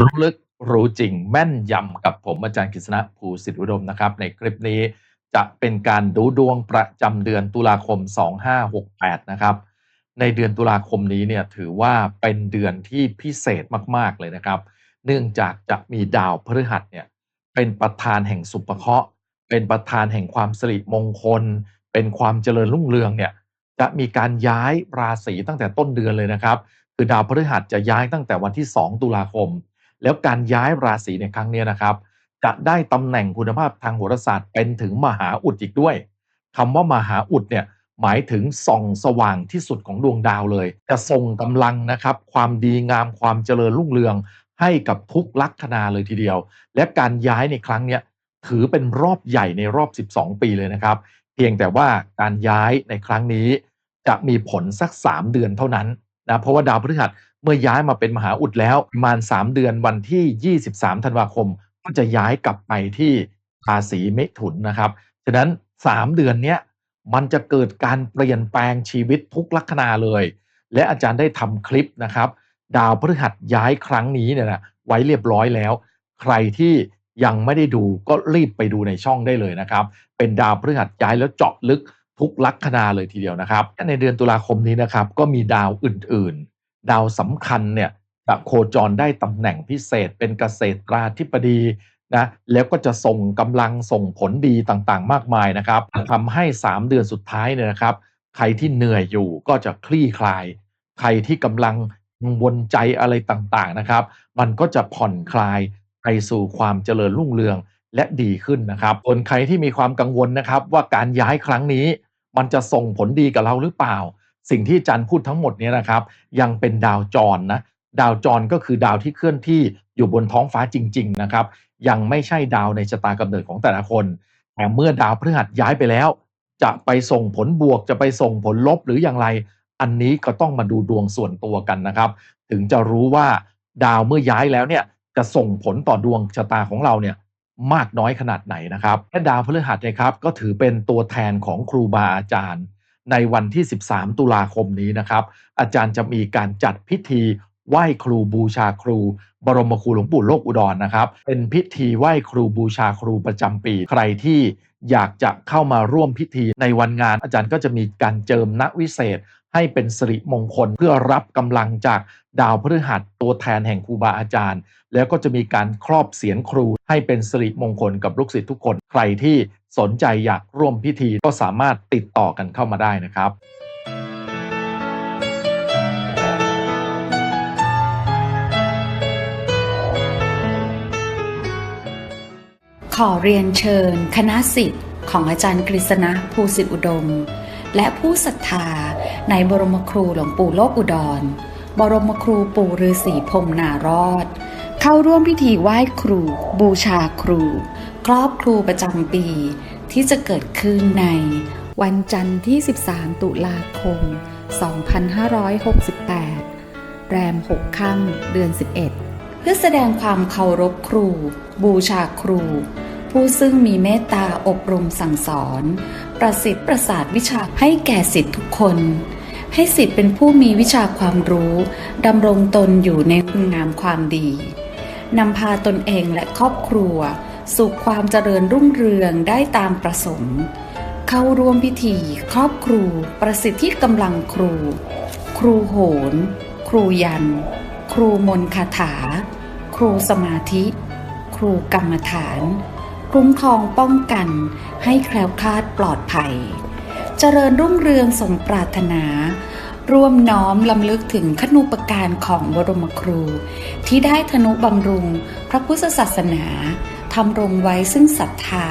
รู้ลึกรู้จริงแม่นยำกับผมอาจารย์กฤษณะภูสิทธิอุดมนะครับ ในคลิปนี้จะเป็นการดูดวงประจำเดือนตุลาคม 2568 นะครับ ในเดือนตุลาคมนี้เนี่ยถือว่าเป็นเดือนที่พิเศษมาก ๆ เลยนะครับ เนื่องจากจะมีดาวพฤหัสเนี่ยเป็นประธานแห่งสุภเคราะห์ เป็นประธานแห่งความสิริมงคล เป็นความเจริญรุ่งเรืองเนี่ยจะมีการย้ายราศีตั้งแต่ต้นเดือนเลยนะครับ คือดาวพฤหัสจะย้ายตั้งแต่วันที่ 2 ตุลาคม แล้วการย้ายราศีในครั้งนี้นะครับ จะได้ตำแหน่งคุณภาพทางโหราศาสตร์เป็นถึงมหาอุดอีกด้วยคำว่ามหาอุดเนี่ยหมายถึงส่องสว่างที่สุดของดวงดาวเลย จะส่งกำลังนะครับ ความดีงามความเจริญรุ่งเรือง ให้กับทุกลัคนาเลยทีเดียว และการย้ายในครั้งเนี้ยถือเป็นรอบใหญ่ในรอบ 12 ปีเลยนะครับ เพียงแต่ว่าการย้ายในครั้งนี้จะมีผลสัก 3 เดือนเท่านั้นนะเพราะว่าดาวพฤหัส เมื่อย้ายมาเป็นมหาอุดแล้วประมาณ 3 เดือนวันที่ 23 ธันวาคม ก็จะย้ายกลับไปที่ราศีเมถุนนะครับ ฉะนั้น 3 เดือนเนี้ยมันจะเกิดการเปลี่ยนแปลงชีวิตทุกลัคนาเลย และอาจารย์ได้ทำคลิปนะครับ ดาวพฤหัสย้ายครั้งนี้เนี่ยนะไว้เรียบร้อยแล้ว ใครที่ยังไม่ได้ดูก็รีบไปดูในช่องได้เลยนะครับ เป็นดาวพฤหัสย้ายแล้วเจาะลึกทุกลัคนาเลยทีเดียวนะครับ ในเดือนตุลาคมนี้นะครับก็มีดาวอื่น ดาวสำคัญเนี่ยจะโคจรได้ตำแหน่งพิเศษเป็นเกษตราธิบดีนะแล้วก็จะส่งกำลังส่งผลดีต่างๆ มากมายนะครับทำให้ 3 เดือนสุดท้ายเนี่ยนะครับ ใครที่เหนื่อยอยู่ก็จะคลี่คลาย ใครที่กำลังกังวลใจอะไรต่างๆนะครับ มันก็จะผ่อนคลายไปสู่ความเจริญรุ่งเรืองและดีขึ้นนะครับส่วนใครที่มีความกังวลนะครับ ว่าการย้ายครั้งนี้ มันจะส่งผลดีกับเราหรือเปล่า สิ่งที่จันพูดทั้งหมดนี้นะครับ ยังเป็นดาวจรนะดาวจรก็คือดาวที่เคลื่อนที่อยู่บนท้องฟ้าจริง ๆ นะครับ ยังไม่ใช่ดาวในชะตากำเนิดของแต่ละคนแต่เมื่อดาวพฤหัสย้ายไปแล้ว จะไปส่งผลบวกจะไปส่งผลลบหรืออย่างไร อันนี้ก็ต้องมาดูดวงส่วนตัวกันนะครับ ถึงจะรู้ว่าดาวเมื่อย้ายแล้วเนี่ยจะส่งผลต่อดวงชะตาของเราเนี่ยมากน้อยขนาดไหนนะครับและดาวพฤหัสนะครับก็ถือเป็นตัวแทนของครูบาอาจารย์ ในวันที่ 13 ตุลาคมนี้นะครับ อาจารย์จะมีการจัดพิธีไหว้ครูบูชาครู บรมครูหลวงปู่โลกอุดรนะครับ เป็นพิธีไหว้ครูบูชาครูประจำปี ใครที่อยากจะเข้ามาร่วมพิธีในวันงาน อาจารย์ก็จะมีการเจิมณวิเศษ ให้เป็นสิริมงคลเพื่อรับกำลังจากดาวพฤหัสตัวแทนแห่งครูบาอาจารย์ แล้วก็จะมีการครอบเสียนครูให้เป็นสิริมงคลกับลูกศิษย์ทุกคน ใครที่ สนใจอยากร่วมพิธีก็สามารถติดต่อกันเข้ามาได้นะครับขอเรียนเชิญ คณะสิทธิ์ของอาจารย์กฤษณะภูสิทธิอุดม และผู้ศรัทธาในบรมครูหลวงปู่โลกอุดร บรมครูปู่ฤาษีพรมนารอด เข้าร่วมพิธีไหว้ครู บูชาครู ครอบครูประจำปี ที่จะเกิดขึ้นในวันจันทร์ที่ 13 ตุลาคม 2568 แรม 6 ค่ำเดือน 11 เพื่อแสดงความเคารพครู บูชาครู ผู้ซึ่งมีเมตตาอบรมสั่งสอน ประสิทธิ์ประสาทวิชาให้แก่สิทธิทุกคน ให้สิทธิ์เป็นผู้มีวิชาความรู้ดำรงตนอยู่ในคุณงามความดีนำพาตนเองและครอบครัว สู่ความเจริญรุ่งเรืองได้ตามประสงค์ เข้าร่วมพิธี ครอบครูประสิทธิกำลังครู ครูโหน ครูยัน ครูมนคาถา ครูสมาธิ ครูกรรมฐาน คุ้มครองป้องกันให้แคล้วคลาดปลอดภัย เจริญรุ่งเรืองสมปรารถนาร่วมน้อมลำลึกถึงขนุปการของบรมครู ที่ได้ธนุบำรุงพระพุทธศาสนา ทำรงไว้ซึ่งศรัทธา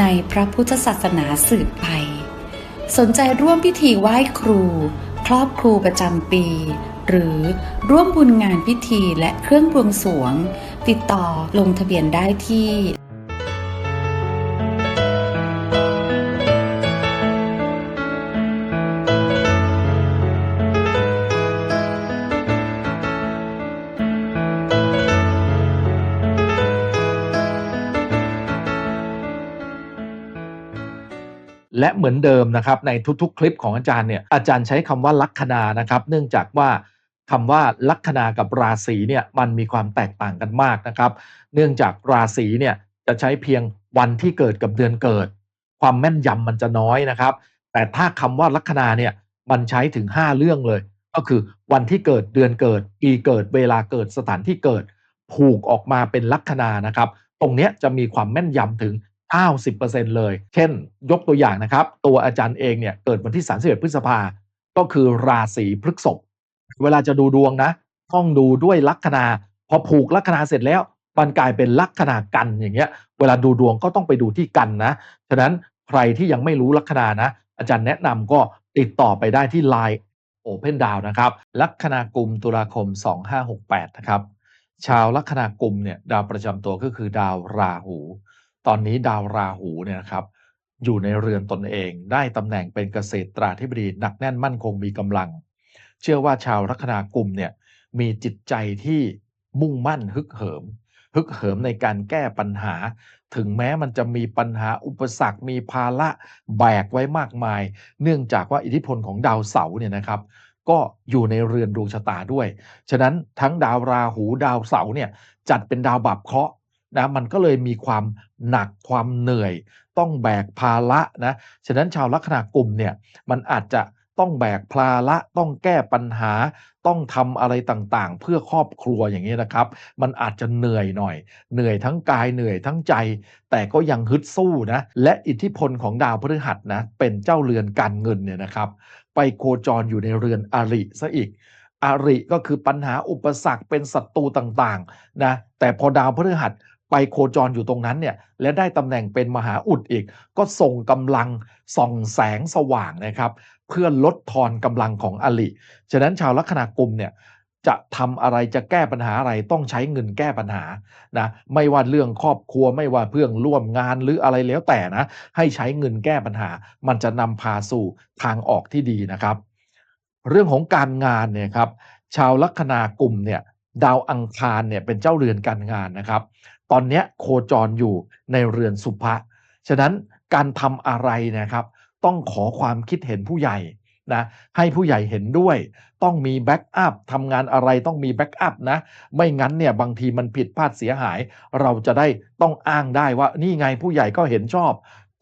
ในพระพุทธศาสนาสืบไป สนใจร่วมพิธีไหว้ครู ครอบครูประจำปี หรือร่วมบุญงานพิธีและเครื่องบวงสรวง ติดต่อลงทะเบียนได้ที่ และเหมือนเดิมนะครับในทุกๆ คลิปของอาจารย์เนี่ยอาจารย์ใช้คำว่าลัคนานะครับ เนื่องจากว่าคำว่าลัคนากับราศีเนี่ยมันมีความแตกต่างกันมากนะครับ เนื่องจากราศีเนี่ยจะใช้เพียงวันที่เกิดกับเดือนเกิด ความแม่นยำมันจะน้อยนะครับ แต่ถ้าคำว่าลัคนาเนี่ยมันใช้ถึง 5 เรื่องเลย ก็คือวันที่เกิดเดือนเกิดปีเกิดเวลาเกิดสถานที่เกิด ผูกออกมาเป็นลัคนานะครับ ตรงเนี้ยจะมีความแม่นยำถึง 90%เลย เช่น ยกตัวอย่างนะครับ ตัวอาจารย์เองเนี่ยเกิดวันที่31พฤษภา ก็คือราศีพฤษภเวลาจะดูดวงนะ ต้องดูด้วยลัคนา พอผูกลัคนาเสร็จแล้วมันกลายเป็นลัคนากันอย่างเงี้ย เวลาดูดวงก็ต้องไปดูที่กันนะ ฉะนั้นใครที่ยังไม่รู้ลัคนานะ อาจารย์แนะนำก็ติดต่อไปได้ที่ Line Open d o w n นะครับ ลัคนากุมตุลาคม 2568 นะครับ ชาวลัคนากุมเนี่ยดาวประจำตัวก็คือดาวราหู ตอนนี้ดาวราหูเนี่ยนะครับอยู่ในเรือนตนเองได้ตำแหน่งเป็นเกษตราธิบดีหนักแน่นมั่นคงมีกำลัง เชื่อว่าชาวลัคนากุมเนี่ยมีจิตใจที่มุ่งมั่นฮึกเหิม ฮึกเหิมในการแก้ปัญหา ถึงแม้มันจะมีปัญหาอุปสรรคมีภาระแบกไว้มากมาย เนื่องจากว่าอิทธิพลของดาวเสาร์เนี่ยนะครับ ก็อยู่ในเรือนดวงชะตาด้วย ฉะนั้นทั้งดาวราหูดาวเสาร์เนี่ยจัดเป็นดาวบับเคราะห์ นะมันก็เลยมีความหนักความเหนื่อย ต้องแบกภาระนะฉะนั้นชาวลัคนากลุ่มเนี่ยมันอาจจะต้องแบกภาระต้องแก้ปัญหา ต้องทำอะไรต่างๆ เพื่อครอบครัวอย่างนี้นะครับ มันอาจจะเหนื่อยหน่อย เหนื่อยทั้งกายเหนื่อยทั้งใจ แต่ก็ยังฮึดสู้นะ และอิทธิพลของดาวพฤหัสนะเป็นเจ้าเรือนการเงินเนี่ยนะครับ ไปโคจรอยู่ในเรือนอริซะอีกอริก็คือปัญหาอุปสรรคเป็นศัตรูต่างๆนะแต่พอดาวพฤหัส ไปโคจรอยู่ตรงนั้นเนี่ยและได้ตำแหน่งเป็นมหาอุดอีก ก็ส่งกำลังส่องแสงสว่างนะครับ เพื่อลดทอนกำลังของอลิฉะนั้นชาวลัคนากุมเนี่ยจะทำอะไรจะแก้ปัญหาอะไรต้องใช้เงินแก้ปัญหานะไม่ว่าเรื่องครอบครัวไม่ว่าเพื่องร่วมงานหรืออะไรแล้วแต่นะให้ใช้เงินแก้ปัญหา มันจะนำพาสู่ทางออกที่ดีนะครับ เรื่องของการงานเนี่ยครับชาวลัคนากุมเนี่ย ดาวอังคารเนี่ยเป็นเจ้าเรือนการงานนะครับ ตอนนี้โคจรอยู่ในเรือนสุภะฉะนั้นการทำอะไรนะครับ ต้องขอความคิดเห็นผู้ใหญ่นะให้ผู้ใหญ่เห็นด้วย ต้องมีแบ็กอัพทำงานอะไรต้องมีแบ็กอัพนะ ไม่งั้นเนี่ยบางทีมันผิดพลาดเสียหาย เราจะได้ต้องอ้างได้ว่านี่ไงผู้ใหญ่ก็เห็นชอบ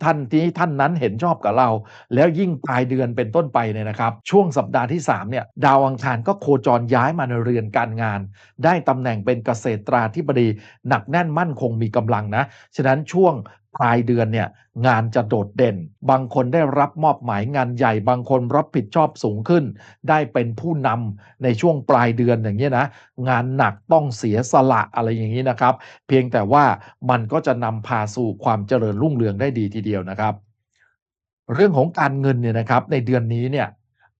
ท่านที่ท่านนั้นเห็นชอบกับเรา แล้วยิ่งปลายเดือนเป็นต้นไปเนี่ยนะครับ ช่วงสัปดาห์ที่3เนี่ยดาวอังคารก็โคจรย้ายมาในเรือนการงาน ได้ตำแหน่งเป็นเกษตราธิบดี หนักแน่นมั่นคงมีกำลังนะ ฉะนั้นช่วง ปลายเดือนเนี่ยงานจะโดดเด่น บางคนได้รับมอบหมายงานใหญ่ บางคนรับผิดชอบสูงขึ้น ได้เป็นผู้นำในช่วงปลายเดือนอย่างนี้นะ งานหนักต้องเสียสละอะไรอย่างนี้นะครับ เพียงแต่ว่ามันก็จะนำพาสู่ความเจริญรุ่งเรืองได้ดีทีเดียวนะครับ เรื่องของการเงินเนี่ยนะครับในเดือนนี้เนี่ย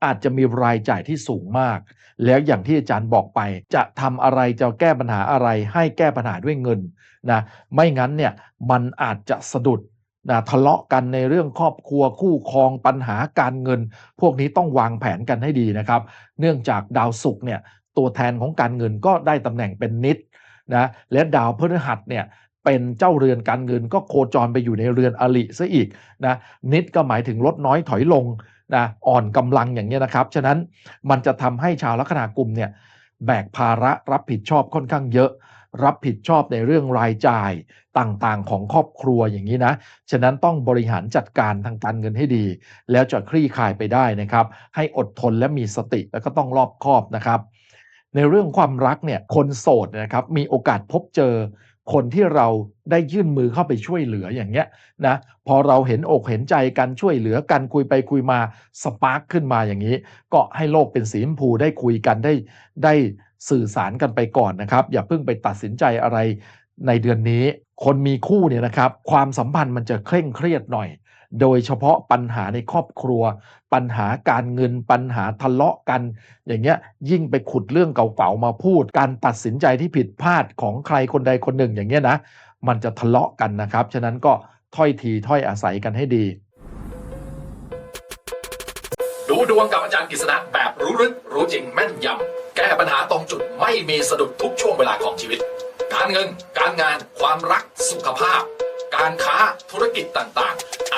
อาจจะมีรายจ่ายที่สูงมาก แล้วอย่างที่อาจารย์บอกไป จะทำอะไรจะแก้ปัญหาอะไร ให้แก้ปัญหาด้วยเงินนะไม่งั้นเนี่ยมันอาจจะสะดุดนะทะเลาะกันในเรื่องครอบครัวคู่ครองปัญหาการเงิน พวกนี้ต้องวางแผนกันให้ดีนะครับ เนื่องจากดาวศุกร์เนี่ยตัวแทนของการเงินก็ได้ตำแหน่งเป็นนิดนะและดาวพฤหัสเนี่ยเป็นเจ้าเรือนการเงินก็โคจรไปอยู่ในเรือนอลิซะอีกนะนิดก็หมายถึงลดน้อยถอยลง นะอ่อนกำลังอย่างนี้นะครับ ฉะนั้นมันจะทำให้ชาวลัคนากุมเนี่ยแบกภาระรับผิดชอบค่อนข้างเยอะ รับผิดชอบในเรื่องรายจ่ายต่างๆ ของครอบครัวอย่างนี้นะ ฉะนั้นต้องบริหารจัดการทางการเงินให้ดี แล้วจะคลี่คลายไปได้นะครับ ให้อดทนและมีสติแล้วก็ต้องรอบคอบนะครับ ในเรื่องความรักเนี่ยคนโสดนะครับมีโอกาสพบเจอ คนที่เราได้ยื่นมือเข้าไปช่วยเหลืออย่างเงี้ยนะพอเราเห็นอกเห็นใจกันช่วยเหลือกันคุยไปคุยมาสปาร์คขึ้นมาอย่างนี้ ก็ให้โลกเป็นสีชมพูได้คุยกันได้ได้สื่อสารกันไปก่อนนะครับ อย่าเพิ่งไปตัดสินใจอะไรในเดือนนี้ คนมีคู่เนี่ยนะครับ ความสัมพันธ์มันจะเคร่งเครียดหน่อย โดยเฉพาะปัญหาในครอบครัว ปัญหาการเงินปัญหาทะเลาะกัน อย่างเงี้ยยิ่งไปขุดเรื่องเก่าๆมาพูด การตัดสินใจที่ผิดพลาดของใครคนใดคนหนึ่งอย่างเงี้ยนะ มันจะทะเลาะกันนะครับ ฉะนั้นก็ถ้อยทีถ้อยอาศัยกันให้ดี ดูดวงกับอาจารย์กฤษณะแบบรู้ลึกรู้จริงแม่นยำแก้ปัญหาตรงจุดไม่มีสะดุดทุกช่วงเวลาของชีวิต การเงิน การงาน ความรักสุขภาพ การค้าธุรกิจต่างๆ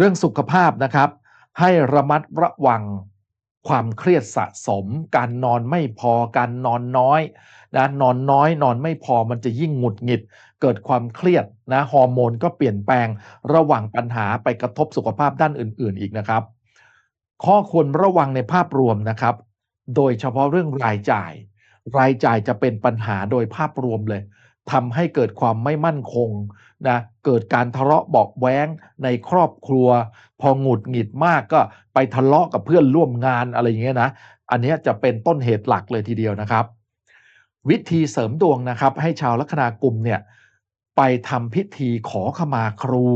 เรื่องสุขภาพนะครับ ให้ระมัดระวังความเครียดสะสม การนอนไม่พอ การนอนน้อยนะนอนน้อย นอนไม่พอมันจะยิ่งหงุดหงิด เกิดความเครียดนะฮอร์โมนก็เปลี่ยนแปลงระหว่างปัญหาไปกระทบสุขภาพด้านอื่น ๆ อีกนะครับ ข้อควรระวังในภาพรวมนะครับ โดยเฉพาะเรื่องรายจ่าย รายจ่ายจะเป็นปัญหาโดยภาพรวมเลย ทำให้เกิดความไม่มั่นคงนะเกิดการทะเลาะเบาะแว้งในครอบครัว พอหงุดหงิดมากก็ไปทะเลาะกับเพื่อนร่วมงานอะไรอย่างเงี้ยนะอันนี้จะเป็นต้นเหตุหลักเลยทีเดียวนะครับ วิธีเสริมดวงนะครับ ให้ชาวลัคนากลุ่มเนี่ยไปทำพิธีขอขมาครู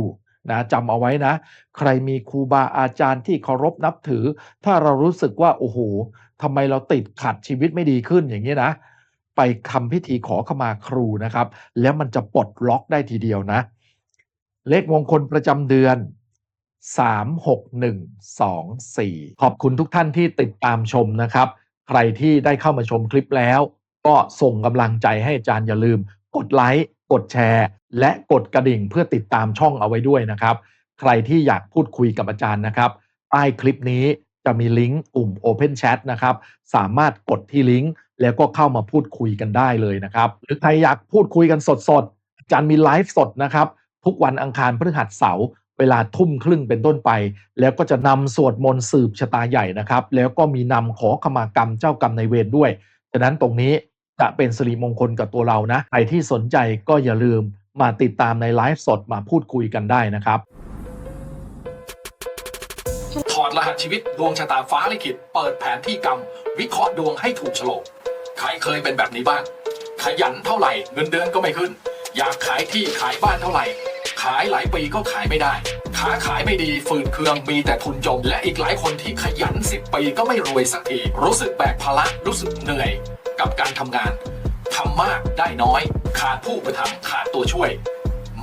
นะจำเอาไว้นะ ใครมีครูบาอาจารย์ที่เคารพนับถือ ถ้าเรารู้สึกว่าโอ้โหทำไมเราติดขัดชีวิตไม่ดีขึ้นอย่างนี้ยนะ ไปทำพิธีขอขมาครูนะครับ แล้วมันจะปลดล็อกได้ทีเดียวนะ เลขมงคลประจำเดือน 36124 ขอบคุณทุกท่านที่ติดตามชมนะครับ ใครที่ได้เข้ามาชมคลิปแล้ว ก็ส่งกำลังใจให้อาจารย์อย่าลืม กดไลค์กดแชร์ และกดกระดิ่งเพื่อติดตามช่องเอาไว้ด้วยนะครับ ใครที่อยากพูดคุยกับอาจารย์นะครับใต้คลิปนี้จะมีลิงก์กลุ่ม Open Chat นะครับ สามารถกดที่ลิงก์ แล้วก็เข้ามาพูดคุยกันได้เลยนะครับ หรือใครอยากพูดคุยกันสดๆอาจารย์มีไลฟ์สดนะครับ ทุกวันอังคารพฤหัสเสาร์เวลาทุ่มครึ่งเป็นต้นไป แล้วก็จะนำสวดมนต์สืบชะตาใหญ่นะครับ แล้วก็มีนำขอขมากรรมเจ้ากรรมในเวรด้วยฉะนั้นตรงนี้จะเป็นสิริมงคลกับตัวเรานะใครที่สนใจก็อย่าลืมมาติดตามในไลฟ์สดมาพูดคุยกันได้นะครับถอดรหัสชีวิตดวงชะตาฟ้าลิขิตเปิดแผนที่กรรม วิเคราะห์ดวงให้ถูกโฉลก ใครเคยเป็นแบบนี้บ้าง ขยันเท่าไหร่เงินเดือนก็ไม่ขึ้น อยากขายที่ขายบ้านเท่าไหร่ ขายหลายปีก็ขายไม่ได้ค้าขายไม่ดีฝืนเคืองมีแต่ทุนจม และอีกหลายคนที่ขยัน10ปีก็ไม่รวยสักทีรู้สึกแบกภาระรู้สึกเหนื่อย กับการทำงานทำมากได้น้อย ขาดผู้ประทำขาดตัวช่วย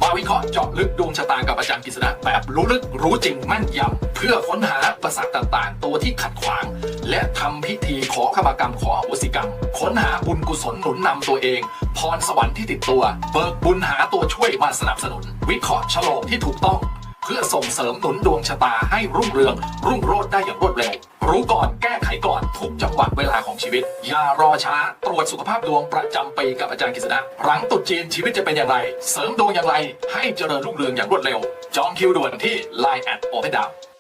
มาวิเคราะห์เจาะลึกดวงชะตากับอาจารย์กฤษณะแบบรู้ลึกรู้จริงแม่นยำเพื่อค้นหาประสักต่างๆ ตัวที่ขัดขวาง และทำพิธีขอขมากรรมขออโหสิกรรม ค้นหาบุญกุศลหนุนนำตัวเอง พรสวรรค์ที่ติดตัว เบิกบุญหาตัวช่วยมาสนับสนุน วิเคราะห์ฉลองที่ถูกต้อง เพื่อส่งเสริมหนุนดวงชะตาให้รุ่งเรือง รุ่งโรจน์ได้อย่างรวดเร็ว รู้ก่อนแก้ไขก่อนทุกจังหวะเวลาของชีวิต อย่ารอช้า ตรวจสุขภาพดวงประจำปีกับอาจารย์กฤษณะหลังตุดจีนชีวิตจะเป็นอย่างไร เสริมดวงอย่างไร ให้เจริญรุ่งเรืองอย่างรวดเร็ว จองคิวด่วนที่ Line แอดโอเพนดาว